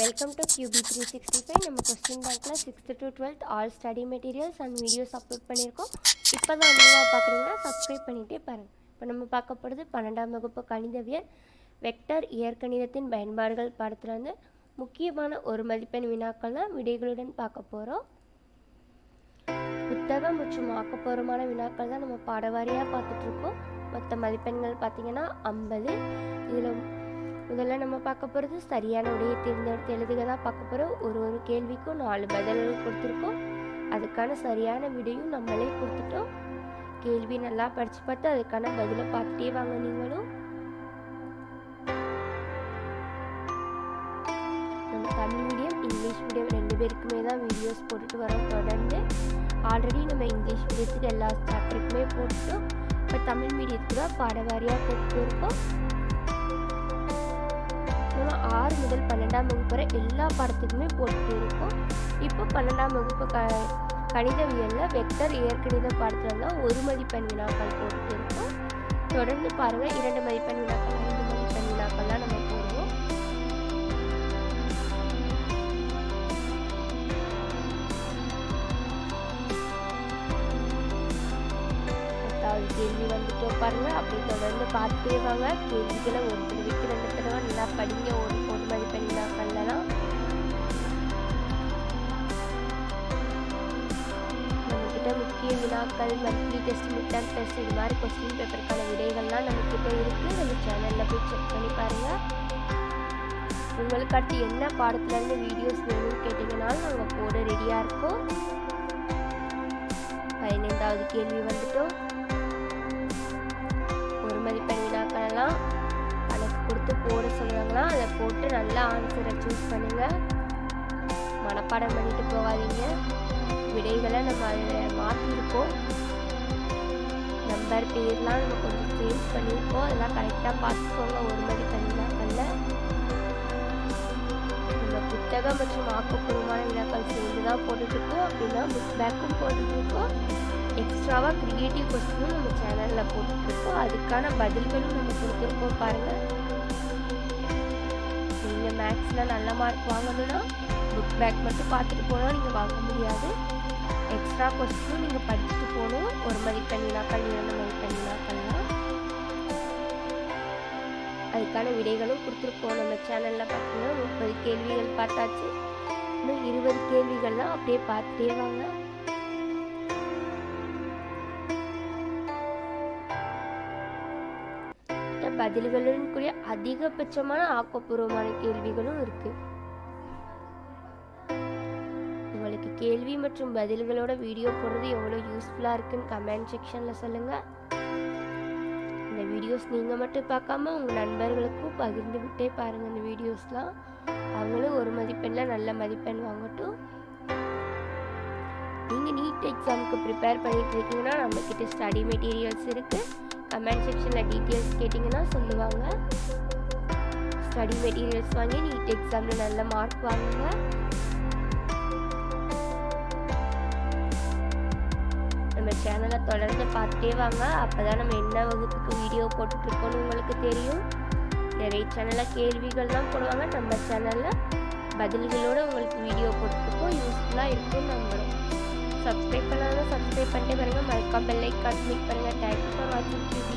Welcome to QB three sixty five நம்ம question பேங்க்கில் sixth to twelfth all study materials and videos upload பண்ணியிருக்கோம். இப்போ தான் என்ன பார்க்குறீங்கன்னா சப்ஸ்கிரைப் பண்ணிகிட்டே பாருங்கள் இப்போ நம்ம பார்க்க போகிறது பன்னெண்டாம் வகுப்பு கணிதவியல். வெக்டர் இயற்கணிதத்தின் பயன்பாடுகள் பாடத்தில் வந்து முக்கியமான ஒரு மதிப்பெண் வினாக்கள் தான் விடைகளுடன் பார்க்க போகிறோம் புத்தகம் மற்றும் ஆக்கப்பூர்வமான வினாக்கள் தான் நம்ம பாடவாரியாக பார்த்துட்ருக்கோம் மொத்த மதிப்பெண்கள் பார்த்தீங்கன்னா ஐம்பது. இதில் முதல்ல நம்ம பார்க்க போகிறது சரியான உடையை தேர்ந்தெடுத்து எழுதுக தான் பார்க்க போகிறோம் ஒரு ஒரு கேள்விக்கும் நாலு பதில்கள் கொடுத்துருக்கோம். அதுக்கான சரியான விடையும் நம்மளே கொடுத்துட்டோம். கேள்வி நல்லா படித்து பார்த்து அதுக்கான பதிலை பார்த்துட்டே வாங்க நீங்களும். நம்ம தமிழ் மீடியம் இங்கிலீஷ் மீடியம் ரெண்டு பேருக்குமே தான் வீடியோஸ் போட்டுட்டு வரோம் தொடர்ந்து. ஆல்ரெடி நம்ம இங்கிலீஷ் மீடியத்துக்கு எல்லா சாப்டருக்குமே போட்டுட்டோம். இப்போ தமிழ் மீடியத்துக்கு தான் பாடவாரியாக போட்டு இருக்கோம். ஆறு முதல் பன்னெண்டாம் வகுப்பு வரை எல்லா பாடத்துக்குமே போட்டு இருக்கோம் இப்போ பன்னெண்டாம் வகுப்பு க கணிதவியலில் வெக்டர் இயற்கணித பாடத்தில் தான் ஒரு மதிப்பெண் வினாக்கள் போட்டு இருக்கோம் தொடர்ந்து பாருங்கள் இரண்டு மதிப்பெண் வினாக்கள் ஐந்து மதிப்பெண் வினாக்கள்லாம் நம்ம போடுவோம். பத்தாவது கேள்வி வந்துட்டோம் பாருங்கள் அப்படி தொடர்ந்து பார்த்துட்டே வாங்க. கேள்விகளை ஒரு தடவைக்கு ரெண்டு தடவை நல்லா படிங்க ஒரு முக்கிய வினாக்கள் மந்த்லி டெஸ்ட் மிட் டெஸ்ட் இது மாதிரி கொஸ்டின் பேப்பருக்கான விடைகள்லாம் நம்மக்கிட்ட இருக்குது நம்ம சேனலில் போய் செக் பண்ணி பாருங்கள் உங்களுக்கு அடுத்து என்ன பாடத்துலேருந்து வீடியோஸ் வேணும்னு கேட்டிங்கனாலும் நாங்கள் போட ரெடியாக இருக்கோம். பதினைந்தாவது கேள்வி வந்துட்டோம். ஒரு மதிப்பெண் வினாக்களெல்லாம் கணக்கு கொடுத்து போட சொல்லுவாங்களா? அதை போட்டு நல்லா ஆன்சரை சூஸ் பண்ணுங்கள் மனப்பாடம் பண்ணிட்டு போகாதீங்க. விடைகளை நம்ம அதில் மாற்றிருக்கோம் நம்பர் பேர்லாம் நம்ம கொஞ்சம் சேஞ்ச் பண்ணியிருக்கோம் அதெல்லாம் கரெக்டாக பார்த்துக்கோங்க. ஒரு மதிப்பெண் வினாக்களில் நம்ம புத்தகம் மற்றும் ஆக்கப்பூர்வமான வினாக்கள் சேர்ந்து தான் போட்டுட்ருக்கோம். அப்படின்னா புக் பேக்கும் போட்டுட்ருக்கோம். எக்ஸ்ட்ராவாக க்ரியேட்டிவ் கொஸ்டினும் நம்ம சேனலில் போட்டுட்ருக்கோம். அதுக்கான பதில்களும் நம்ம கொடுத்துருக்கோம் பாருங்கள் நீங்கள் மேக்ஸில் நல்ல மார்க் வாங்கணும்னா புக் பேக் மட்டும் பார்த்துட்டு போனால் நீங்கள் வாங்க முடியாது. எக்ஸ்ட்ரா கொஸ்டினும் நீங்கள் படிச்சுட்டு போகணும். ஒரு மதிப்பெண் வினாக்கள் இரண்டு மதிப்பெண் வினாக்கள்லாம் அதுக்கான விடைகளும் கொடுத்துருக்கோம் நம்ம சேனலில் பார்த்தீங்கன்னா முப்பது கேள்விகள் பார்த்தாச்சு. இன்னும் இருபது கேள்விகள் தான் அப்படியே பார்த்துட்டே வாங்க. பதில்களுக்குரிய அதிகபட்சமான ஆக்கப்பூர்வமான கேள்விகளும் இருக்குது உங்களுக்கு கேள்வி மற்றும் பதில்களோட வீடியோ போடுறது எவ்வளோ யூஸ்ஃபுல்லாக இருக்குன்னு கமெண்ட் செக்ஷனில் சொல்லுங்கள் இந்த வீடியோஸ் நீங்கள் மட்டும் பார்க்காம உங்கள் நண்பர்களுக்கும் பகிர்ந்து விட்டே பாருங்கள் இந்த வீடியோஸ்லாம் அவங்களும் ஒரு மதிப்பெண்ணில் நல்ல மதிப்பெண் வாங்கட்டும். நீங்கள் நீட் எக்ஸாமுக்கு ப்ரிப்பேர் பண்ணிட்டு இருக்கீங்கன்னா நம்மக்கிட்ட ஸ்டடி மெட்டீரியல்ஸ் இருக்குது கமெண்ட் செக்ஷனில் டீட்டெயில்ஸ் கேட்டிங்கன்னா சொல்லுவாங்க. ஸ்டடி மெட்டீரியல்ஸ் வாங்கி நீட் எக்ஸாமில் நல்ல மார்க் வாங்குங்க. சேனலை தொடர்ந்து பார்த்துட்டே வாங்க. அப்போ தான் நம்ம என்ன வகுப்புக்கு வீடியோ போட்டுட்ருக்கோன்னு உங்களுக்கு தெரியும். நிறைய சேனலில் கேள்விகள் தான் போடுவாங்க. நம்ம சேனலில் பதில்களோடு உங்களுக்கு வீடியோ போட்டுருக்கோம் யூஸ்ஃபுல்லாக இருக்கும் நம்புகிறோம் சப்ஸ்கிரைப் பண்ணாலும் சப்ஸ்கிரைப் பண்ணிட்டு பாருங்கள் மறக்காம பெல் ஐக்கான் கிளிக் பண்ணுங்கள் தேங்க்யூ ஃபார் வாட்சிங் டிவி